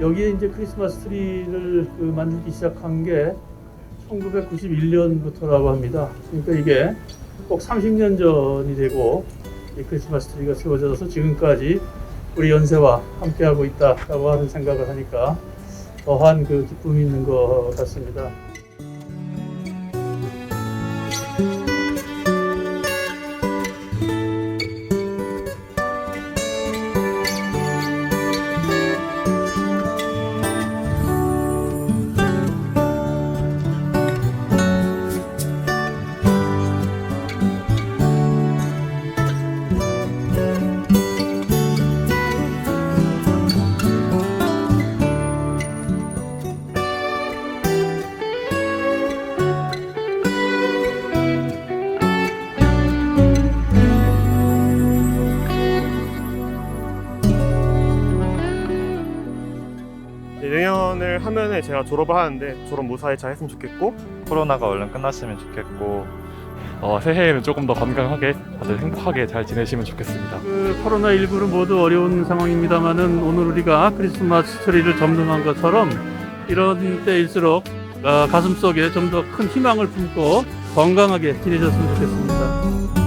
여기에 이제 크리스마스 트리를 그 만들기 시작한 게 1991년부터라고 합니다. 그러니까 이게 꼭 30년 전이 되고 이 크리스마스 트리가 세워져서 지금까지 우리 연세와 함께하고 있다라고 하는 생각을 하니까 더한 그 기쁨이 있는 것 같습니다. 내년을 하면은 제가 졸업을 하는데 졸업 무사히 잘 했으면 좋겠고 코로나가 얼른 끝났으면 좋겠고 어, 새해에는 조금 더 건강하게 다들 행복하게 잘 지내시면 좋겠습니다. 그 코로나19로 모두 어려운 상황입니다만은 오늘 우리가 크리스마스 트리를 점등한 것처럼 이런 때일수록 어, 가슴 속에 좀 더 큰 희망을 품고 건강하게 지내셨으면 좋겠습니다.